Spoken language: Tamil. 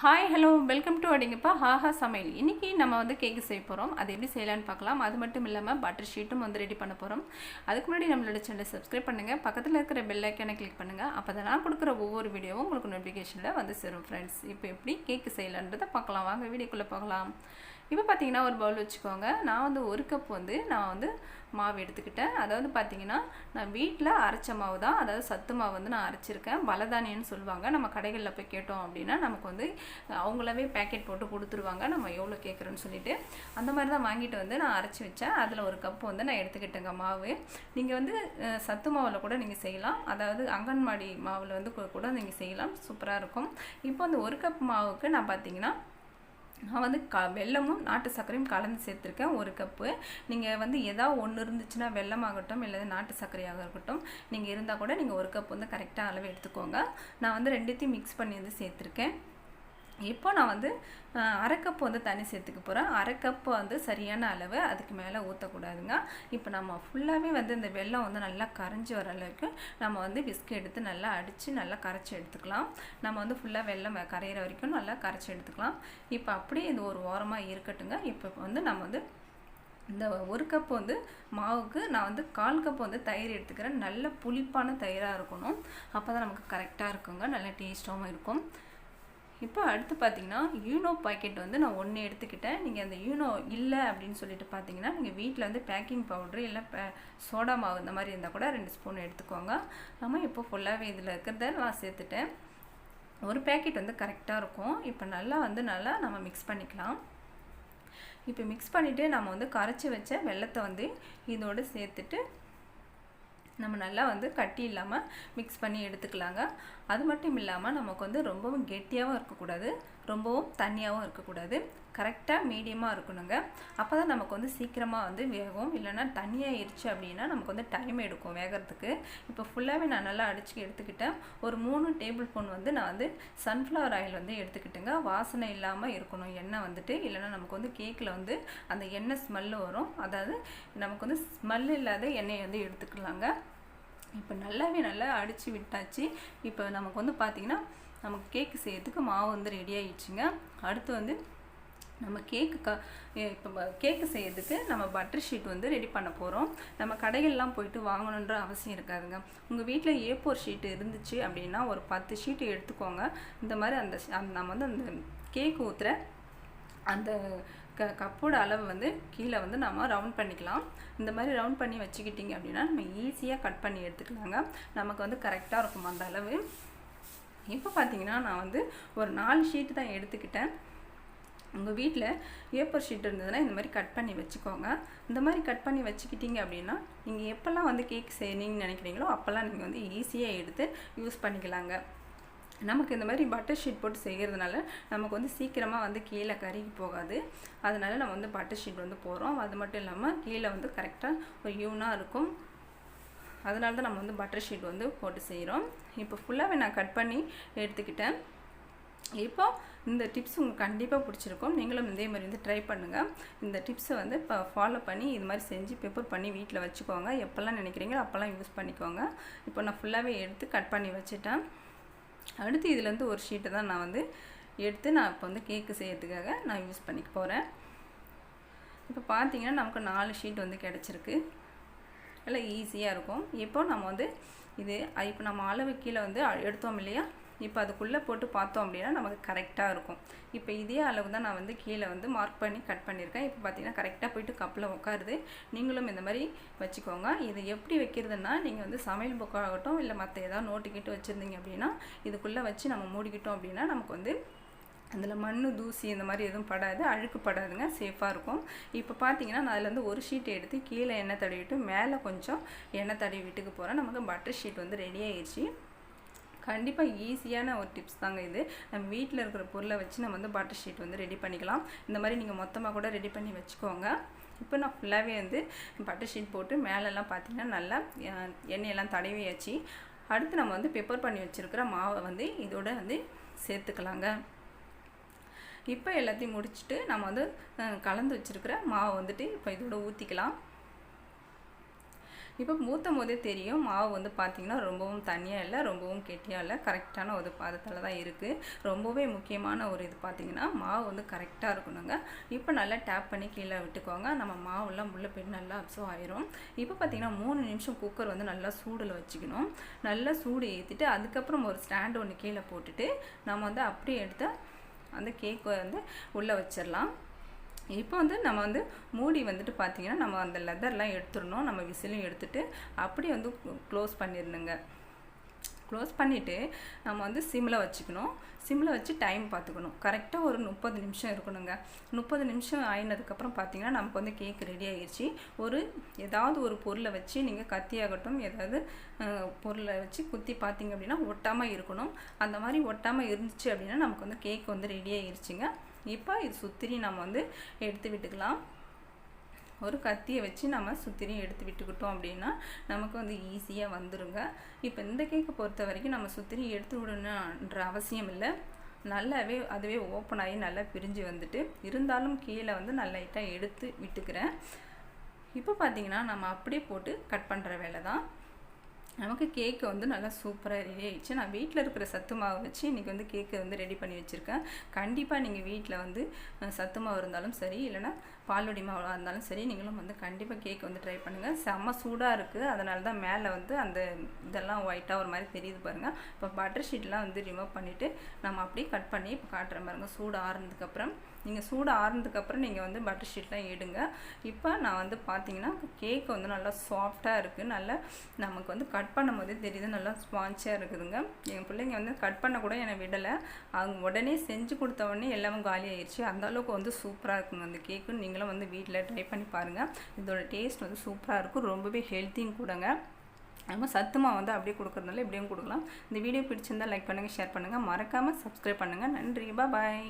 ஹாய் ஹலோ வெல்கம் டு அடிங்கப்பா ஹாஹா சமையல். இன்றைக்கி நம்ம வந்து கேக்கு செய்ய போகிறோம் அது எப்படி செய்யலான்னு பார்க்கலாம். அது மட்டும் இல்லாமல் பட்டர் ஷீட்டும் வந்து ரெடி பண்ண போகிறோம் அதுக்கு முன்னாடி நம்மளோட சேனலை சப்ஸ்கிரைப் பண்ணுங்கள் பக்கத்தில் இருக்கிற பெல் ஐக்கானை கிளிக் பண்ணுங்கள் அப்போ தான் நான் கொடுக்குற ஒவ்வொரு வீடியோவும் உங்களுக்கு நோட்டிஃபிகேஷனில் வந்து சேரும் ஃப்ரெண்ட்ஸ் இப்போ எப்படி கேக்கு செய்யலான்றதை பார்க்கலாம். வாங்க வீடியோக்குள்ளே பார்க்கலாம் இப்போ பார்த்தீங்கன்னா ஒரு பவுல் வச்சுக்கோங்க. நான் வந்து ஒரு கப் வந்து நான் வந்து மாவு எடுத்துக்கிட்டேன். அதாவது பார்த்தீங்கன்னா நான் வீட்டில் அரைச்ச மாவு தான். அதாவது சத்து மாவு வந்து நான் அரைச்சிருக்கேன். பலதானியன்னு சொல்லுவாங்க. நம்ம கடைகளில் போய் கேட்டோம் அப்படின்னா நமக்கு வந்து அவங்களாவே பேக்கெட் போட்டு கொடுத்துருவாங்க. நம்ம எவ்வளோ கேட்குறோன்னு சொல்லிட்டு. அந்த மாதிரி தான் வாங்கிட்டு வந்து நான் அரைச்சி வச்சேன். அதில் ஒரு கப்பு வந்து நான் எடுத்துக்கிட்டேங்க மாவு. நீங்கள் வந்து சத்து மாவில் கூட நீங்கள் செய்யலாம். அதாவது அங்கன்வாடி மாவில் வந்து கூட நீங்கள் செய்யலாம். சூப்பராக இருக்கும். இப்போ அந்த ஒரு கப் மாவுக்கு நான் பார்த்தீங்கன்னா நான் வந்து க வெல்லமும் நாட்டு சர்க்கரையும் கலந்து சேர்த்துருக்கேன். ஒரு கப்பு நீங்கள் வந்து ஏதாவது ஒன்று இருந்துச்சுன்னா வெல்லமாகட்டும் இல்லை நாட்டு சர்க்கரையாக இருக்கட்டும் நீங்கள் இருந்தால் கூட நீங்கள் ஒரு கப் வந்து கரெக்டாக அளவு எடுத்துக்கோங்க. நான் வந்து ரெண்டுத்தையும் மிக்ஸ் பண்ணி வந்து சேர்த்துருக்கேன். இப்போ நான் வந்து அரை கப் வந்து தண்ணி சேர்த்துக்க போகிறேன் அரை கப்பு வந்து சரியான அளவு அதுக்கு மேலே ஊற்றக்கூடாதுங்க இப்போ நம்ம ஃபுல்லாகவே வந்து இந்த வெல்லம் வந்து நல்லா கரைஞ்சி வர அளவுக்கு நம்ம வந்து விஸ்க் எடுத்து நல்லா அடித்து நல்லா கரைச்சி எடுத்துக்கலாம். நம்ம வந்து ஃபுல்லாக வெள்ளம் கரையிற வரைக்கும் நல்லா கரைச்சி எடுத்துக்கலாம். இப்போ அப்படியே இது ஒரு ஓரமாக இருக்கட்டுங்க. இப்போ வந்து நம்ம வந்து இந்த ஒரு கப் வந்து மாவுக்கு நான் வந்து கால் கப் வந்து தயிர் எடுத்துக்கிறேன். நல்ல புளிப்பான தயிராக இருக்கணும். அப்போ தான் நமக்கு கரெக்டாக இருக்குங்க. நல்ல டேஸ்ட்டாகவும் இருக்கும். இப்போ அடுத்து பார்த்தீங்கன்னா யூனோ பாக்கெட் வந்து நான் ஒன்று எடுத்துக்கிட்டேன். நீங்கள் அந்த யூனோ இல்லை அப்படின்னு சொல்லிட்டு பார்த்தீங்கன்னா நீங்கள் வீட்டில் வந்து பேக்கிங் பவுட்ரு இல்லை சோடா மாவு இந்த மாதிரி இருந்தால் கூட ரெண்டு ஸ்பூன் எடுத்துக்கோங்க. நம்ம இப்போ ஃபுல்லாகவே இதில் இருக்கிறத நான் சேர்த்துட்டேன். ஒரு பேக்கெட் வந்து கரெக்டாக இருக்கும். இப்போ நல்லா வந்து நல்லா நம்ம மிக்ஸ் பண்ணிக்கலாம். இப்போ மிக்ஸ் பண்ணிவிட்டு நம்ம வந்து கரைச்சி வச்ச வெள்ளத்தை வந்து இதோடு சேர்த்துட்டு நம்ம நல்லா வந்து கட்டி இல்லாமல் மிக்ஸ் பண்ணி எடுத்துக்கலாங்க. அது மட்டும் இல்லாமல் நமக்கு வந்து ரொம்பவும் கெட்டியாகவும் இருக்கக்கூடாது ரொம்பவும் தண்ணியாகவும் இருக்கக்கூடாது. கரெக்டாக மீடியமாக இருக்கணுங்க. அப்போ தான் நமக்கு வந்து சீக்கிரமாக வந்து வேகும். இல்லைன்னா தண்ணியாகிடுச்சு அப்படின்னா நமக்கு வந்து டைம் எடுக்கும் வேகிறதுக்கு. இப்போ ஃபுல்லாகவே நான் நல்லா அடிச்சு எடுத்துக்கிட்டேன். ஒரு மூணு டேபிள் ஸ்பூன் வந்து நான் வந்து சன்ஃப்ளவர் ஆயில் வந்து எடுத்துக்கிட்டேங்க. வாசனை இல்லாமல் இருக்கணும். எண்ணெய் வந்துட்டு. இல்லைன்னா நமக்கு வந்து கேக்கில் வந்து அந்த எண்ணெய் ஸ்மெல்லு வரும். அதாவது நமக்கு வந்து ஸ்மெல் இல்லாத எண்ணெயை வந்து எடுத்துக்கலாங்க. இப்போ நல்லாவே நல்லா அடித்து விட்டாச்சு. இப்போ நமக்கு வந்து பார்த்திங்கன்னா நமக்கு கேக்கு செய்யறதுக்கு மாவு வந்து ரெடி ஆயிடுச்சுங்க. அடுத்து வந்து நம்ம கேக்கு க இப்போ கேக்கு செய்கிறதுக்கு நம்ம பட்டர் ஷீட் வந்து ரெடி பண்ண போகிறோம் நம்ம கடைகள்லாம் போயிட்டு வாங்கணுன்ற அவசியம் இருக்காதுங்க. உங்கள் வீட்டில் ஏ ஃபோர் ஷீட் இருந்துச்சு அப்படின்னா ஒரு பத்து ஷீட்டு எடுத்துக்கோங்க. இந்த மாதிரி அந்த அந்த நம்ம வந்து அந்த கேக் ஊற்றுற அந்த க கப்போட அளவு வந்து கீழே வந்து நம்ம ரவுண்ட் பண்ணிக்கலாம். இந்த மாதிரி ரவுண்ட் பண்ணி வச்சுக்கிட்டிங்க அப்படின்னா நம்ம ஈஸியாக கட் பண்ணி எடுத்துக்கலாங்க. நமக்கு வந்து கரெக்டாக இருக்கும் அந்த அளவு. இப்போ பார்த்தீங்கன்னா நான் வந்து ஒரு நாலு ஷீட்டு தான் எடுத்துக்கிட்டேன். உங்கள் வீட்டில் ஏப்பர் ஷீட் இருந்ததுன்னா இந்த மாதிரி கட் பண்ணி வச்சுக்கோங்க. இந்த மாதிரி கட் பண்ணி வச்சுக்கிட்டிங்க அப்படின்னா நீங்கள் எப்போல்லாம் வந்து கேக் செய்யணும்னு நினைக்கிறீங்களோ அப்போல்லாம் நீங்கள் வந்து ஈஸியாக எடுத்து யூஸ் பண்ணிக்கலாங்க. நமக்கு இந்த மாதிரி பட்டர் ஷீட் போட்டு செய்கிறதுனால நமக்கு வந்து சீக்கிரமாக வந்து கீழே கருகி போகாது. அதனால் நம்ம வந்து பட்டர் ஷீட் வந்து போகிறோம் அது மட்டும் இல்லாமல் கீழே வந்து கரெக்டாக ஒரு யூனாக இருக்கும். அதனால தான் நம்ம வந்து பட்டர் ஷீட் வந்து போட்டு செய்கிறோம் இப்போ ஃபுல்லாகவே நான் கட் பண்ணி எடுத்துக்கிட்டேன். இப்போ இந்த டிப்ஸ் உங்களுக்கு கண்டிப்பாக பிடிச்சிருக்கும். நீங்களும் இதே மாதிரி வந்து ட்ரை பண்ணுங்கள் இந்த டிப்ஸை வந்து இப்போ ஃபாலோ பண்ணி இது மாதிரி செஞ்சு ப்ரிப்பேர் பண்ணி வீட்டில் வச்சுக்கோங்க. எப்போல்லாம் நினைக்கிறீங்களோ அப்போல்லாம் யூஸ் பண்ணிக்கோங்க. இப்போ நான் ஃபுல்லாகவே எடுத்து கட் பண்ணி வச்சுட்டேன். அடுத்து இதுலேருந்து ஒரு ஷீட்டை தான் நான் வந்து எடுத்து நான் இப்போ வந்து கேக்கு செய்யறதுக்காக நான் யூஸ் பண்ணிக்க போகிறேன் இப்போ பார்த்தீங்கன்னா நமக்கு நாலு ஷீட் வந்து கிடச்சிருக்கு. நல்லா ஈஸியாக இருக்கும். இப்போ நம்ம வந்து இது இப்போ நம்ம அளவு கீழே வந்து எடுத்தோம் இல்லையா? இப்போ அதுக்குள்ளே போட்டு பார்த்தோம் அப்படின்னா நமக்கு கரெக்டாக இருக்கும். இப்போ இதே அளவு தான் நான் வந்து கீழே வந்து மார்க் பண்ணி கட் பண்ணியிருக்கேன். இப்போ பார்த்தீங்கன்னா கரெக்டாக போயிட்டு கப்பில் உட்காருது நீங்களும் இந்த மாதிரி வச்சுக்கோங்க. இது எப்படி வைக்கிறதுன்னா நீங்கள் வந்து சமையல் புக்காகட்டும் இல்லை மற்ற ஏதாவது நோட்டுக்கிட்டு வச்சுருந்தீங்க அப்படின்னா இதுக்குள்ளே வச்சு நம்ம மூடிக்கிட்டோம் அப்படின்னா நமக்கு வந்து அதில் மண் தூசி இந்த மாதிரி எதுவும் படாது. அழுக்கு படாதுங்க. சேஃபாக இருக்கும். இப்போ பார்த்தீங்கன்னா நான் அதில் வந்து ஒரு ஷீட் எடுத்து கீழே எண்ணெய் தடவிட்டு மேலே கொஞ்சம் எண்ணெய் தடவி வீட்டுக்கு போகிறேன் நமக்கு பட்டர் ஷீட் வந்து ரெடி ஆயிடுச்சு. கண்டிப்பாக ஈஸியான ஒரு டிப்ஸ் தாங்க இது. நம்ம வீட்டில் இருக்கிற பொருளை வச்சு நம்ம வந்து பட்டர் ஷீட் வந்து ரெடி பண்ணிக்கலாம். இந்த மாதிரி நீங்கள் மொத்தமாக கூட ரெடி பண்ணி வச்சுக்கோங்க. இப்போ நான் ஃபுல்லாகவே வந்து பட்டர் ஷீட் போட்டு மேலெல்லாம் பார்த்தீங்கன்னா நல்லா எண்ணெயெல்லாம் தடவியாச்சு. அடுத்து நம்ம வந்து பெப்பர் பண்ணி வச்சுருக்கிற மாவை வந்து இதோட வந்து சேர்த்துக்கலாங்க. இப்போ எல்லாத்தையும் முடிச்சுட்டு நம்ம வந்து கலந்து வச்சுருக்கிற மாவை வந்துட்டு இப்போ இதோட ஊற்றிக்கலாம் இப்போ ஊற்றும் போதே தெரியும். மாவு வந்து பார்த்திங்கன்னா ரொம்பவும் தண்ணியாக இல்லை ரொம்பவும் கெட்டியாக இல்லை கரெக்டான ஒரு பதத்தில் தான் இருக்குது ரொம்பவே முக்கியமான ஒரு இது பார்த்திங்கன்னா மாவு வந்து கரெக்டாக இருக்கணுங்க. இப்போ நல்லா டேப் பண்ணி கீழே விட்டுக்கோங்க. நம்ம மாவுலாம் உள்ள போய் நல்லா அப்சர்வ் ஆயிரும். இப்போ பார்த்திங்கன்னா மூணு நிமிஷம் குக்கர் வந்து நல்லா சூடில் வச்சுக்கணும். நல்லா சூடு ஏற்றிட்டு அதுக்கப்புறம் ஒரு ஸ்டாண்டு ஒன்று கீழே போட்டுட்டு நம்ம வந்து அப்படியே எடுத்து அந்த கேக்கை வந்து உள்ளே வச்சிடலாம் இப்போ வந்து நம்ம வந்து மூடி வந்துட்டு பார்த்திங்கன்னா நம்ம அந்த லெதர்லாம் எடுத்துடணும். நம்ம விசிலையும் எடுத்துகிட்டு அப்படியே வந்து க்ளோஸ் பண்ணிடணுங்க. க்ளோஸ் பண்ணிவிட்டு நம்ம வந்து சிம்மில் வச்சுக்கணும். சிம்மில் வச்சு டைம் பார்த்துக்கணும் கரெக்டாக ஒரு முப்பது நிமிஷம் இருக்கணுங்க. முப்பது நிமிஷம் ஆயினதுக்கப்புறம் பார்த்தீங்கன்னா நமக்கு வந்து கேக் ரெடி ஆகிடுச்சு ஒரு ஏதாவது ஒரு பொருளை வச்சு நீங்கள் கத்தியாகட்டும் ஏதாவது பொருளை வச்சு குத்தி பார்த்தீங்க அப்படின்னா ஒட்டாமல் இருக்கணும். அந்த மாதிரி ஒட்டாமல் இருந்துச்சு அப்படின்னா நமக்கு வந்து கேக் வந்து ரெடி ஆகிடுச்சிங்க இப்போ இது சுத்திரி நம்ம வந்து எடுத்து விட்டுக்கலாம். ஒரு கத்தியை வச்சு நம்ம சுத்திரியும் எடுத்து விட்டுக்கிட்டோம் அப்படின்னா நமக்கு வந்து ஈஸியாக வந்துடுங்க இப்போ இந்த கேக்கை பொறுத்த வரைக்கும் நம்ம சுத்திரி எடுத்து விடணுன்ற அவசியம் இல்லை. நல்லாவே அதுவே ஓப்பன் ஆகி நல்லா பிரிஞ்சு வந்துட்டு இருந்தாலும் கீழே வந்து நல்லா லைட்டாக எடுத்து விட்டுக்கிறேன். இப்போ பார்த்தீங்கன்னா நம்ம அப்படியே போட்டு கட் பண்ணுற வேலை தான் நமக்கு கேக்கு வந்து நல்லா சூப்பராக ரெடி ஆகிடுச்சு நான் வீட்டில் இருக்கிற சத்து மாவு வச்சு இன்றைக்கி வந்து கேக்கு வந்து ரெடி பண்ணி வச்சுருக்கேன். கண்டிப்பாக நீங்கள் வீட்டில் வந்து சத்து மாவு இருந்தாலும் சரி இல்லைனா பால்வடி மாவாக இருந்தாலும் சரி நீங்களும் வந்து கண்டிப்பாக கேக் வந்து ட்ரை பண்ணுங்கள் செம்ம சூடாக இருக்குது அதனால தான் மேலே வந்து அந்த இதெல்லாம் ஒயிட்டாக ஒரு மாதிரி தெரியுது பாருங்கள் இப்போ பட்டர் ஷீட்லாம் வந்து ரிமூவ் பண்ணிவிட்டு நம்ம அப்படியே கட் பண்ணி இப்போ காட்டுற பாருங்கள் சூடு ஆறுனதுக்கப்புறம். நீங்கள் சூடு ஆறுனதுக்கப்புறம் நீங்கள் வந்து பட்டர் ஷீட்லாம் எடுங்க. இப்போ நான் வந்து பார்த்தீங்கன்னா கேக் வந்து நல்லா சாஃப்டாக இருக்குது நல்லா நமக்கு வந்து கட் பண்ணும் போதே தெரியுது. நல்லா ஸ்பான்ச்சியாக இருக்குதுங்க. என் பிள்ளைங்க வந்து கட் பண்ண கூட என்னை விடலை. அவங்க உடனே செஞ்சு கொடுத்த உடனே எல்லாமே காலி ஆயிடுச்சு அந்த அளவுக்கு வந்து சூப்பராக இருக்குங்க அந்த கேக்கு நீங்களும் வந்து வீட்டில் ட்ரை பண்ணி பாருங்கள் இதோட டேஸ்ட் வந்து சூப்பராக இருக்கும். ரொம்பவே ஹெல்த்தியும் கூடங்க. நம்ம சத்துமா வந்து அப்படியே கொடுக்குறதுனால இப்படியும் கொடுக்கலாம். இந்த வீடியோ பிடிச்சிருந்தால் லைக் பண்ணுங்கள் ஷேர் பண்ணுங்கள் மறக்காமல் சப்ஸ்கிரைப் பண்ணுங்கள் நன்றி. பாய்